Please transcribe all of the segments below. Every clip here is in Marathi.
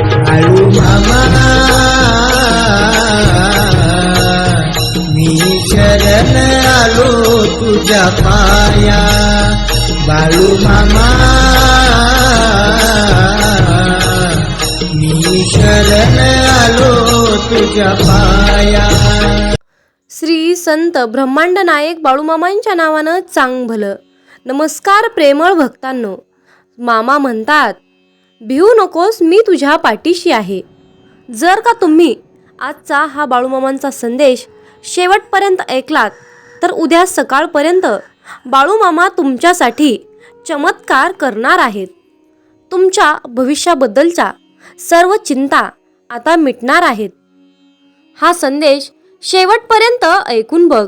बाळू मामा मी शरण आलो तुझ्या पाया. बाळू मामा मी शरण आलो तुझ्या पाया. श्री संत ब्रह्मांड नायक बाळूमामांच्या नावानं चांग भलं नमस्कार प्रेमळ भक्तांनो. मामा म्हणतात भिवू नकोस मी तुझ्या पाठीशी आहे. जर का तुम्ही आजचा हा बाळूमामांचा संदेश शेवटपर्यंत ऐकलात तर उद्या सकाळपर्यंत बाळूमामा तुमच्यासाठी चमत्कार करणार आहेत. तुमच्या भविष्याबद्दलच्या सर्व चिंता आता मिटणार आहेत. हा संदेश शेवटपर्यंत ऐकून बघ.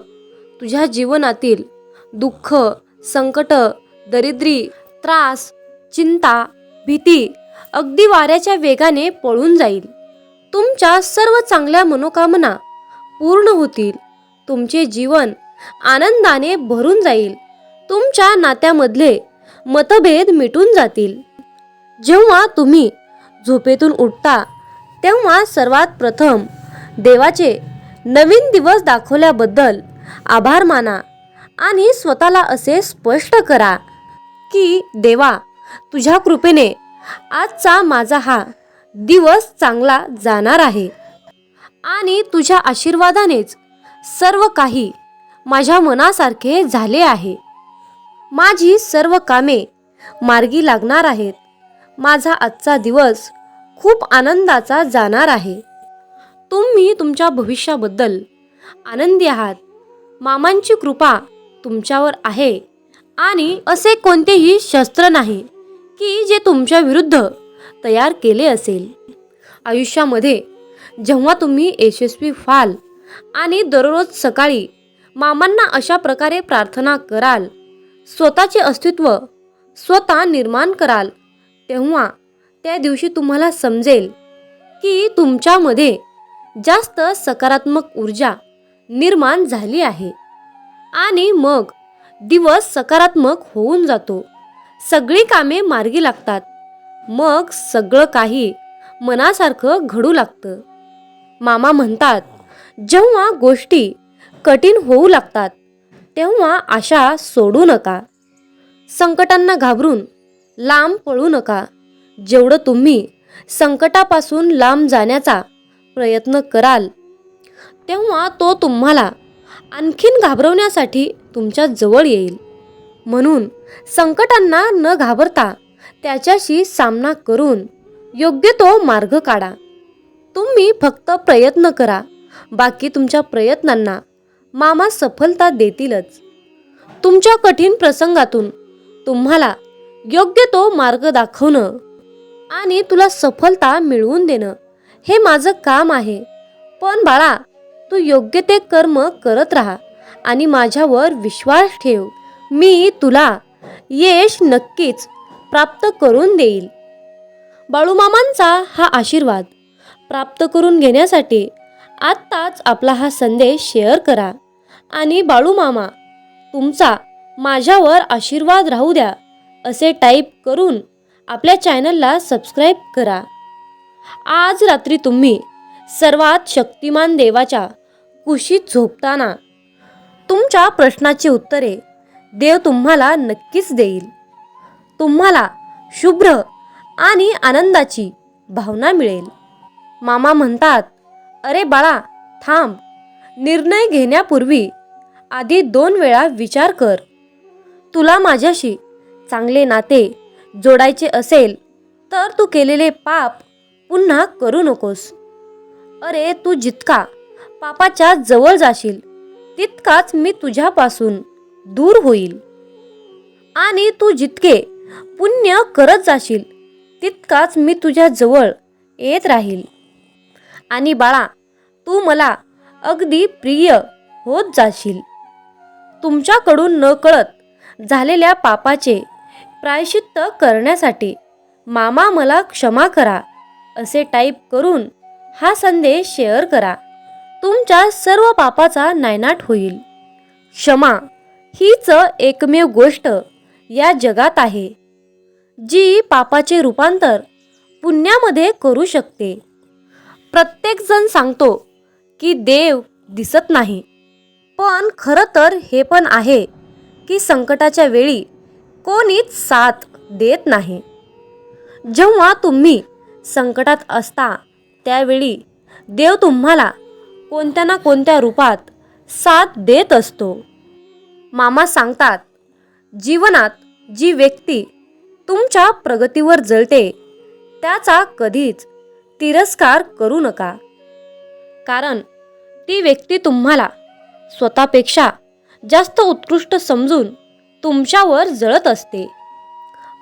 तुझ्या जीवनातील दुःख संकट दरिद्री त्रास चिंता भीती अगदी वाऱ्याच्या वेगाने पळून जाईल. तुमच्या सर्व चांगल्या मनोकामना पूर्ण होतील. तुमचे जीवन आनंदाने भरून जाईल. तुमच्या नात्यामधले मतभेद मिटून जातील. जेव्हा तुम्ही झोपेतून उठता तेव्हा सर्वात प्रथम देवाचे नवीन दिवस दाखवल्याबद्दल आभार माना आणि स्वतःला असे स्पष्ट करा की देवा तुझ्या कृपेने आजचा माझा हा दिवस चांगला जाणार आहे. आणि तुझ्या आशीर्वादानेच सर्व काही माझ्या मनासारखे झाले आहे. माझी सर्व कामे मार्गी लागणार आहेत. माझा आजचा दिवस खूप आनंदाचा जाणार आहे. तुम्ही तुमच्या भविष्याबद्दल आनंदी आहात. मामांची कृपा तुमच्यावर आहे. आणि असे कोणतेही शस्त्र नाही. की जे तुमच्या विरुद्ध तयार केले असेल. आयुष्यामध्ये जेव्हा तुम्ही यशस्वी व्हाल आणि दररोज सकाळी मामांना अशा प्रकारे प्रार्थना कराल स्वतःचे अस्तित्व स्वतः निर्माण कराल तेव्हा त्या दिवशी तुम्हाला समजेल की तुमच्यामध्ये जास्त सकारात्मक ऊर्जा निर्माण झाली आहे. आणि मग दिवस सकारात्मक होऊन जातो. सगळी कामे मार्गी लागतात. मग सगळं काही मनासारखं घडू लागतं. मामा म्हणतात जेव्हा गोष्टी कठीण होऊ लागतात तेव्हा आशा सोडू नका. संकटांना घाबरून लांब पळू नका. जेवढं तुम्ही संकटापासून लांब जाण्याचा प्रयत्न कराल तेव्हा तो तुम्हाला आणखीन घाबरवण्यासाठी तुमच्या जवळ येईल. म्हणून संकटांना न घाबरता त्याच्याशी सामना करून योग्य तो मार्ग काढा. तुम्ही फक्त प्रयत्न करा. बाकी तुमच्या प्रयत्नांना मामा सफलता देतीलच. तुमच्या कठीण प्रसंगातून तुम्हाला योग्य तो मार्ग दाखवणं आणि तुला सफलता मिळवून देणं हे माझं काम आहे. पण बाळा तू योग्य ते कर्म करत राहा आणि माझ्यावर विश्वास ठेव. मी तुला यश नक्कीच प्राप्त करून देईल. बाळूमामांचा हा आशीर्वाद प्राप्त करून घेण्यासाठी आत्ताच आपला हा संदेश शेअर करा आणि बाळूमामा तुमचा माझ्यावर आशीर्वाद राहू द्या असे टाईप करून आपल्या चॅनलला सबस्क्राईब करा. आज रात्री तुम्ही सर्वात शक्तिमान देवाच्या कुशीत झोपताना तुमच्या प्रश्नाची उत्तरे देव तुम्हाला नक्कीच देईल. तुम्हाला शुभ्र आणि आनंदाची भावना मिळेल. मामा म्हणतात अरे बाळा थांब. निर्णय घेण्यापूर्वी आधी दोन वेळा विचार कर. तुला माझ्याशी चांगले नाते जोडायचे असेल तर तू केलेले पाप पुन्हा करू नकोस. अरे तू जितका पापाच्या जवळ जाशील तितकाच मी तुझ्यापासून दूर होईल. आणि तू जितके पुण्य करत जाशील तितकाच मी तुझ्या जवळ येत राहील. आणि बाळा तू मला अगदी प्रिय होत जाशील. तुमच्याकडून नकळत झालेल्या पापाचे प्रायश्चित्त करण्यासाठी मामा मला क्षमा करा असे टाईप करून हा संदेश शेअर करा. तुमच्या सर्व पापाचा नायनाट होईल. क्षमा. हीच एकमेव गोष्ट या जगात आहे जी पापाचे रूपांतर पुण्यामध्ये करू शकते. प्रत्येकजण सांगतो की देव दिसत नाही पण खरं तर हे पण आहे की संकटाच्या वेळी कोणीच साथ देत नाही. जेव्हा तुम्ही संकटात असता त्यावेळी देव तुम्हाला कोणत्या ना कोणत्या रूपात साथ देत असतो. मामा सांगतात जीवनात जी व्यक्ती तुमच्या प्रगतीवर जळते त्याचा कधीच तिरस्कार करू नका. कारण ती व्यक्ती तुम्हाला स्वतःपेक्षा जास्त उत्कृष्ट समजून तुमच्यावर जळत असते.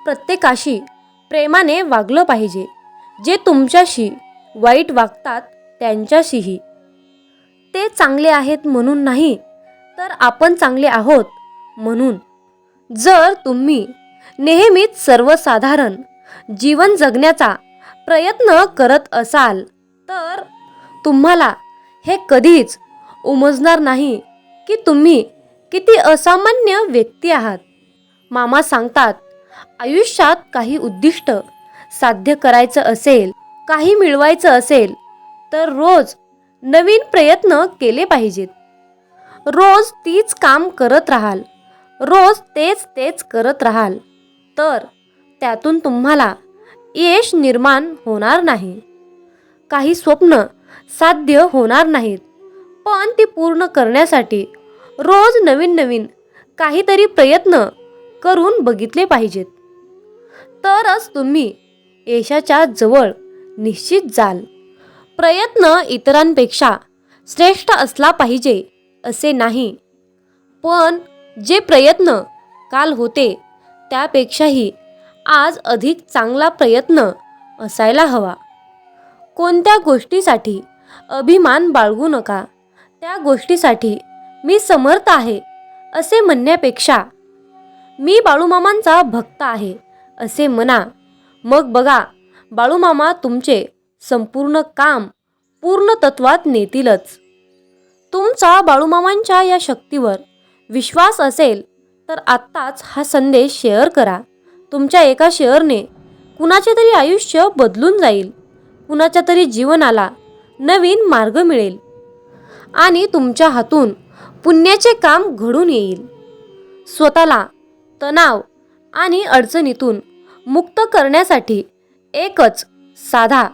प्रत्येकाशी प्रेमाने वागलं पाहिजे जे तुमच्याशी वाईट वागतात त्यांच्याशीही. ते चांगले आहेत म्हणून नाही तर आपण चांगले आहोत. म्हणून जर तुम्ही नेहमीच सर्वसाधारण जीवन जगण्याचा प्रयत्न करत असाल तर तुम्हाला हे कधीच उमजणार नाही की तुम्ही किती असामान्य व्यक्ती आहात. मामा सांगतात आयुष्यात काही उद्दिष्ट साध्य करायचं असेल काही मिळवायचं असेल तर रोज नवीन प्रयत्न केले पाहिजेत. रोज तीच काम करत राहाल. रोज तेच तेच करत राहाल. तर त्यातून तुम्हाला यश निर्माण होणार नाही. काही स्वप्न साध्य होणार नाहीत. पण ती पूर्ण करण्यासाठी रोज नवीन नवीन काहीतरी प्रयत्न करून बघितले पाहिजेत. तरच तुम्ही यशाच्या जवळ निश्चित जाल. प्रयत्न इतरांपेक्षा श्रेष्ठ असला पाहिजे. असे नाही. पण जे प्रयत्न काल होते त्यापेक्षाही आज अधिक चांगला प्रयत्न असायला हवा. कोणत्या गोष्टीसाठी अभिमान बाळगू नका त्या गोष्टीसाठी मी समर्थ आहे असे म्हणण्यापेक्षा. मी बाळूमामांचा भक्त आहे असे म्हणा. मग बघा बाळूमामा तुमचे संपूर्ण काम पूर्ण तत्वात नेतीलच. तुमचा बाळूमामांच्या या शक्तीवर विश्वास असेल तर आत्ताच हा संदेश शेअर करा. तुमच्या एका शेअरने कुणाचे तरी आयुष्य बदलून जाईल. कुणाच्या तरी जीवनाला नवीन मार्ग मिळेल. आणि तुमच्या हातून पुण्याचे काम घडून येईल. स्वतःला तणाव आणि अडचणीतून मुक्त करण्यासाठी एकच साधा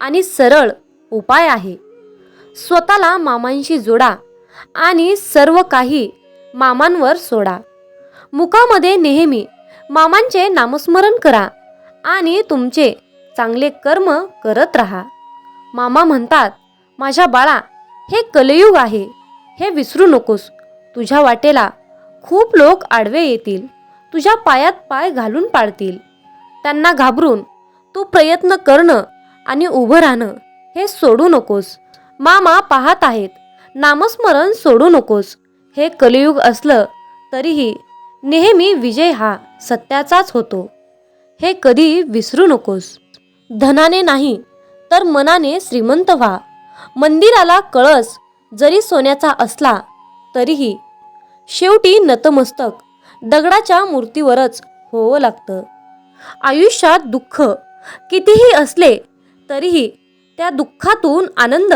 आणि सरळ उपाय आहे. स्वतःला मामांशी जोडा आणि सर्व काही मामांवर सोडा. मुखामध्ये नेहमी मामांचे नामस्मरण करा आणि तुमचे चांगले कर्म करत राहा. मामा म्हणतात माझ्या बाळा हे कलयुग आहे. हे विसरू नकोस. तुझ्या वाटेला खूप लोक आडवे येतील. तुझ्या पायात पाय घालून पाडतील. त्यांना घाबरून तू प्रयत्न करणं आणि उभं राहणं हे सोडू नकोस. मामा पाहत आहेत. नामस्मरण सोडू नकोस. हे कलियुग असलं तरीही नेहमी विजय हा सत्याचाच होतो. हे कधी विसरू नकोस. धनाने नाही तर मनाने श्रीमंत व्हा. मंदिराला कळस जरी सोन्याचा असला तरीही. शेवटी नतमस्तक. दगडाच्या मूर्तीवरच होवं लागतं. आयुष्यात दुःख कितीही असले तरीही त्या दुःखातून आनंद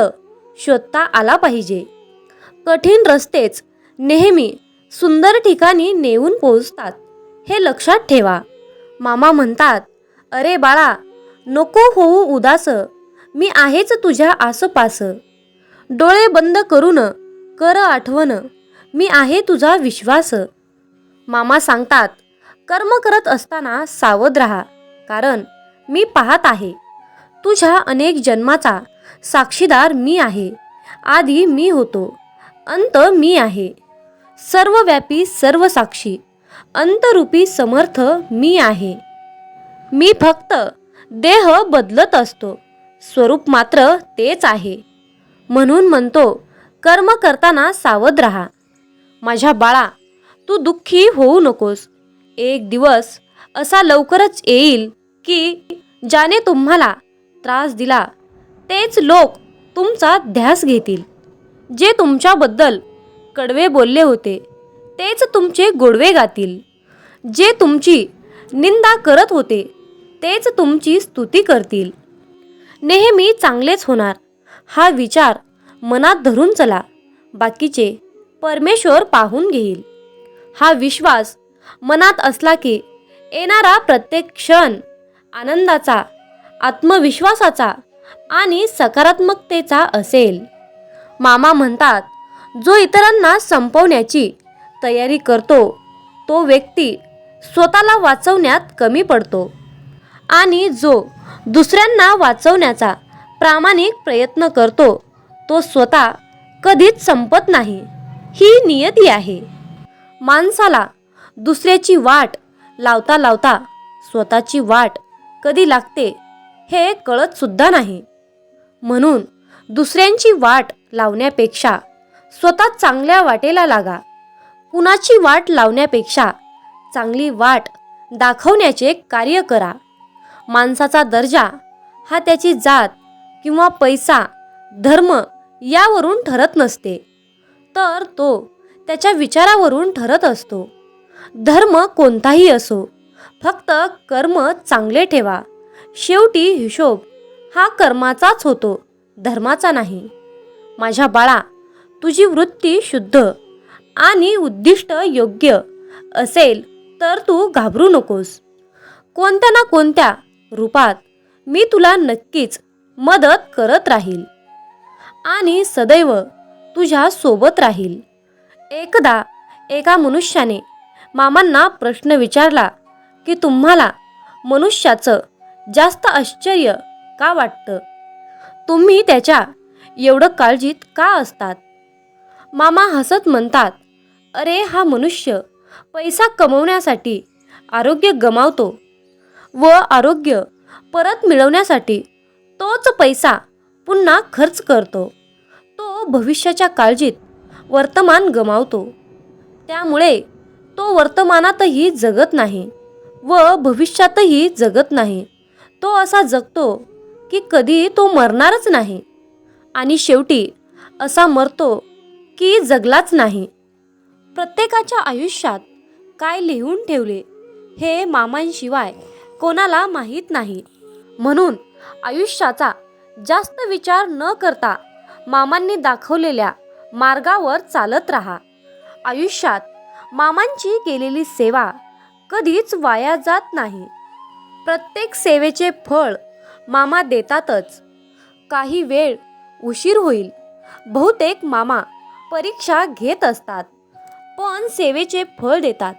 शोधता आला पाहिजे. कठीण रस्तेच नेहमी सुंदर ठिकाणी नेऊन पोहोचतात. हे लक्षात ठेवा. मामा म्हणतात अरे बाळा नको होऊ उदास. मी आहेच तुझ्या आसपास. डोळे बंद करून कर आठवण. मी आहे तुझा विश्वास. मामा सांगतात कर्म करत असताना सावध राहा. कारण मी पाहत आहे. तुझ्या अनेक जन्माचा साक्षीदार मी आहे. आधी मी होतो. अंत मी आहे. सर्वव्यापी सर्व साक्षी अंतरूपी समर्थ मी आहे. मी फक्त देह बदलत असतो. स्वरूप मात्र तेच आहे. म्हणून म्हणतो कर्म करताना सावध राहा. माझ्या बाळा तू दुःखी होऊ नकोस. एक दिवस असा लवकरच येईल की ज्याने तुम्हाला त्रास दिला तेच लोक तुमचा ध्यास घेतील. जे तुमच्याबद्दल कडवे बोलले होते तेच तुमचे गोडवे गातील. जे तुमची निंदा करत होते तेच तुमची स्तुती करतील. नेहमी चांगलेच होणार हा विचार मनात धरून चला बाकीचे परमेश्वर पाहून घेईल. हा विश्वास मनात असला की येणारा प्रत्येक क्षण आनंदाचा आत्मविश्वासाचा आणि सकारात्मकतेचा असेल. मामा म्हणतात जो इतरांना संपवण्याची तयारी करतो तो व्यक्ती स्वतःला वाचवण्यात कमी पडतो आणि जो दुसऱ्यांना वाचवण्याचा प्रामाणिक प्रयत्न करतो तो स्वतः कधीच संपत नाही. ही नियती आहे. माणसाला दुसऱ्याची वाट लावता लावता स्वतःची वाट कधी लागते हे कळत सुद्धा नाही. म्हणून दुसऱ्यांची वाट लावण्यापेक्षा स्वतः चांगल्या वाटेला लागा. कुणाची वाट लावण्यापेक्षा चांगली वाट दाखवण्याचे कार्य करा. माणसाचा दर्जा हा त्याची जात किंवा पैसा धर्म यावरून ठरत नसते. तर तो त्याच्या विचारावरून ठरत असतो. धर्म कोणताही असो फक्त कर्म चांगले ठेवा. शेवटी हिशोब हा कर्माचाच होतो धर्माचा नाही. माझ्या बाळा तुझी वृत्ती शुद्ध आणि उद्दिष्ट योग्य असेल तर तू घाबरू नकोस. कोणत्या ना कोणत्या रूपात मी तुला नक्कीच मदत करत राहील आणि सदैव तुझ्या सोबत राहील. एकदा एका मनुष्याने मामांना प्रश्न विचारला की तुम्हाला मनुष्याचं जास्त आश्चर्य का वाटतं? तुम्ही त्याच्या एवढं काळजीत का असतात? मामा हसत म्हणतात अरे हा मनुष्य पैसा कमवण्यासाठी आरोग्य गमावतो व आरोग्य परत मिळवण्यासाठी तोच पैसा पुन्हा खर्च करतो. तो भविष्याच्या काळजीत वर्तमान गमावतो. त्यामुळे तो वर्तमानातही जगत नाही व भविष्यातही जगत नाही. तो असा जगतो की कधी तो मरणारच नाही. आणि शेवटी असा मरतो की जगलाच नाही. प्रत्येकाच्या आयुष्यात काय लिहून ठेवले हे मामांशिवाय कोणाला माहीत नाही. म्हणून आयुष्याचा जास्त विचार न करता मामांनी दाखवलेल्या मार्गावर चालत राहा. आयुष्यात मामांची केलेली सेवा कधीच वाया जात नाही. प्रत्येक सेवेचे फळ मामा देतातच. काही वेळ उशीर होईल. बहुतेक मामा परीक्षा घेत असतात पण सेवेचे फळ देतात.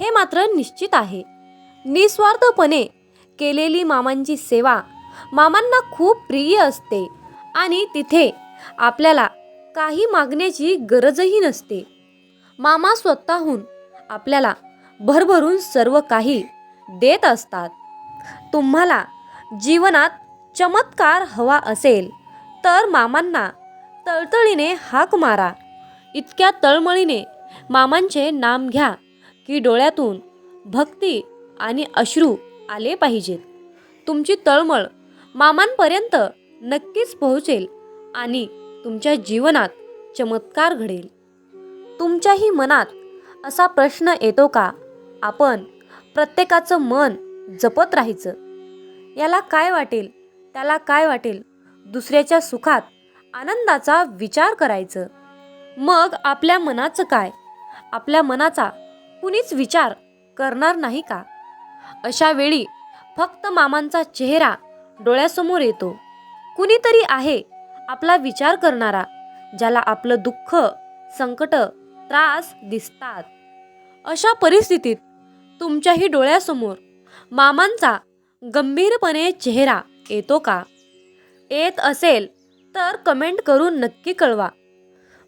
हे मात्र निश्चित आहे. निस्वार्थपणे केलेली मामांची सेवा मामांना खूप प्रिय असते आणि तिथे आपल्याला काही मागण्याची गरजही नसते. मामा स्वतःहून आपल्याला भरभरून सर्व काही देत असतात. तुम्हाला जीवनात चमत्कार हवा असेल तर मामांना तळतळीने हाक मारा. इतक्या तळमळीने मामांचे नाम घ्या की डोळ्यातून भक्ती आणि अश्रू आले पाहिजेत. तुमची तळमळ मामांपर्यंत नक्कीच पोहोचेल आणि तुमच्या जीवनात चमत्कार घडेल. तुमच्याही मनात असा प्रश्न येतो का? आपण प्रत्येकाचं मन जपत राहायचं. याला काय वाटेल? त्याला काय वाटेल? दुसऱ्याच्या सुखात आनंदाचा विचार करायचं. मग आपल्या मनाचं काय? आपल्या मनाचा कुणीच विचार करणार नाही का? अशा वेळी फक्त मामांचा चेहरा डोळ्यासमोर येतो. कुणीतरी आहे आपला विचार करणारा ज्याला आपलं दुःख संकट त्रास दिसतात. अशा परिस्थितीत तुमच्याही डोळ्यासमोर मामांचा गंभीरपणे चेहरा येतो का? येत असेल तर कमेंट करून नक्की कळवा.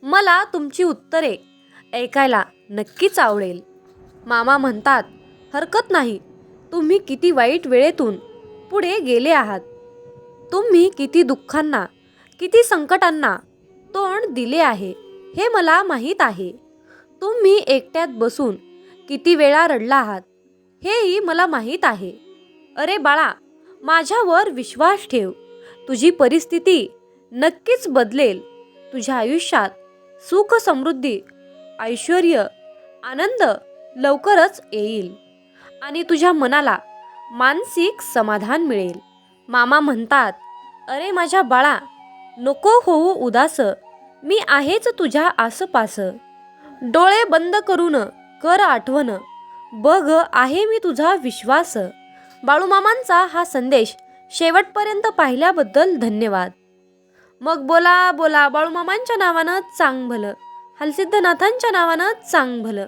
मला तुमची उत्तरे ऐकायला नक्कीच आवडेल. मामा म्हणतात हरकत नाही. तुम्ही किती वाईट वेळेतून पुढे गेले आहात. तुम्ही किती दुःखांना किती संकटांना तोंड दिले आहे हे मला माहीत आहे. तुम्ही एकट्यात बसून किती वेळा रडला आहात. हेही मला माहीत आहे. अरे बाळा माझ्यावर विश्वास ठेव. तुझी परिस्थिती नक्कीच बदलेल. तुझ्या आयुष्यात सुख समृद्धी ऐश्वर आनंद लवकरच येईल. आणि तुझ्या मनाला मानसिक समाधान मिळेल. मामा म्हणतात अरे माझ्या बाळा नको होऊ उदास. मी आहेच तुझ्या आसपास. डोळे बंद करून कर आठवण. बघ आहे मी तुझा विश्वास. बाळूमामांचा हा संदेश शेवटपर्यंत पाहिल्याबद्दल धन्यवाद. मग बोला बोला बाळूमामांच्या नावानं चांग भलं हलसिद्धनाथांच्या नावानं चांग भलं